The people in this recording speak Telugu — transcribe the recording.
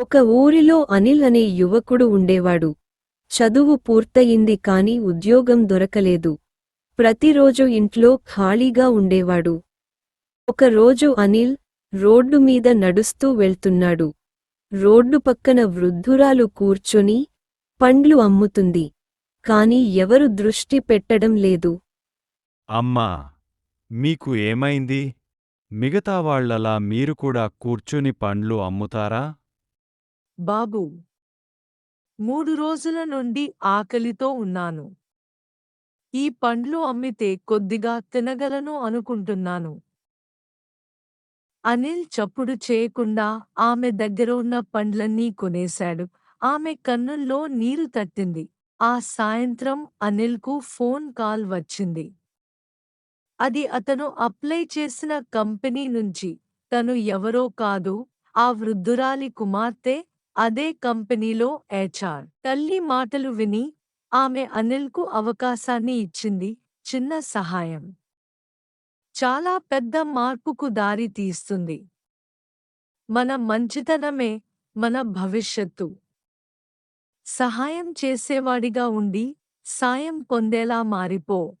ఒక ఊరిలో అనిల్ అనే యువకుడు ఉండేవాడు. చదువు పూర్తయింది కాని ఉద్యోగం దొరకలేదు. ప్రతిరోజు ఇంట్లో ఖాళీగా ఉండేవాడు. ఒకరోజు అనిల్ రోడ్డు మీద నడుస్తూ వెళ్తున్నాడు. రోడ్డు పక్కన వృద్ధురాలు కూర్చొని పండ్లు అమ్ముతుంది. కాని ఎవరు దృష్టి పెట్టడం లేదు. అమ్మా మీకు ఏమైంది? మిగతా వాళ్ళలా మీరు కూడా కూర్చుని పండ్లు అమ్ముతారా? బాబూ మూడు రోజుల నుండి ఆకలితో ఉన్నాను. ఈ పండ్లు అమ్మితే కొద్దిగా తినగలను అనుకుంటున్నాను. అనిల్ చప్పుడు చేయకుండా ఆమె దగ్గర ఉన్న పండ్లన్నీ కొనేశాడు. ఆమె కన్నుల్లో నీరు తట్టింది. ఆ సాయంత్రం అనిల్కు ఫోన్ కాల్ వచ్చింది. అది అతను అప్లై చేసిన కంపెనీ నుంచి. తను ఎవరో కాదు ఆ వృద్ధురాలి కుమార్తె అదే కంపెనీలో హెచ్ఆర్. తల్లి మాటలు విని ఆమె అనిల్కు అవకాశాన్ని ఇచ్చింది చిన్న సహాయం. చాలా పెద్ద మార్పుకు దారి తీస్తుంది. మన మంచితనమే మన భవిష్యత్తు. సహాయం చేసేవాడిగా ఉండి సాయం పొందేలా మారిపో.